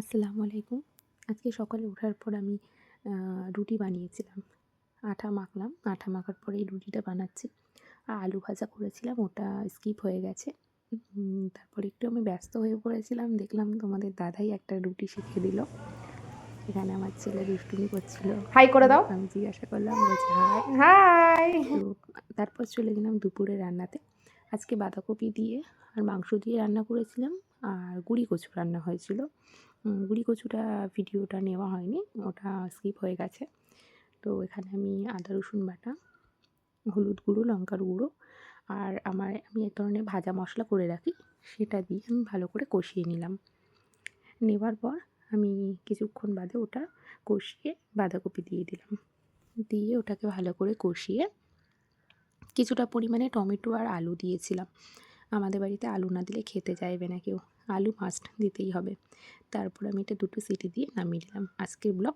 আসসালামু আলাইকুম। আজকে সকালে ওঠার পর আমি রুটি বানিয়েছিলাম। আটা মাখলাম। আটা মাখার পরে এই রুটিটা বানাচ্ছি। আর আলু ভাজা করেছিলাম। ওটা স্কিপ হয়ে গেছে। তারপর একটু আমি ব্যস্ত হয়ে পড়েছিলাম। দেখলাম তোমাদের দাদাই একটা রুটি শিখিয়ে দিল। এখানে আমার ছেলে দুষ্টুমি করছিল। হাই করে দাও। আমি জিজ্ঞাসা করলাম বলছে হাই হাই তারপর চলে গেলাম দুপুরে রান্নাতে। আজকে বাঁধাকপি দিয়ে আর মাংস দিয়ে রান্না করেছিলাম। আর গুড়ি কচু রান্না হয়েছিল। গুড়ি কচুটা ভিডিওটা নেওয়া হয়নি, ওটা স্কিপ হয়ে গেছে। তো এখানে আমি আদা, রসুন বাটা, হলুদ গুঁড়ো, লঙ্কার গুঁড়ো আর আমার, আমি এক ধরনের ভাজা মশলা করে রাখি, সেটা দিয়ে আমি ভালো করে কষিয়ে নিলাম। নেবার পর আমি কিছুক্ষণ বাদে ওটা কষিয়ে বাঁধাকপি দিয়ে দিলাম। দিয়ে ওটাকে ভালো করে কষিয়ে কিছুটা পরিমাণে টমেটো আর আলু দিয়েছিলাম। আমাদের বাড়িতে আলু না দিলে খেতে চাইবে না কেউ। আলু মাস্ট দিতেই হবে। তারপর আমি এটা দুটো সিটি দিয়ে নামিয়ে নিলাম। আজকের ব্লগ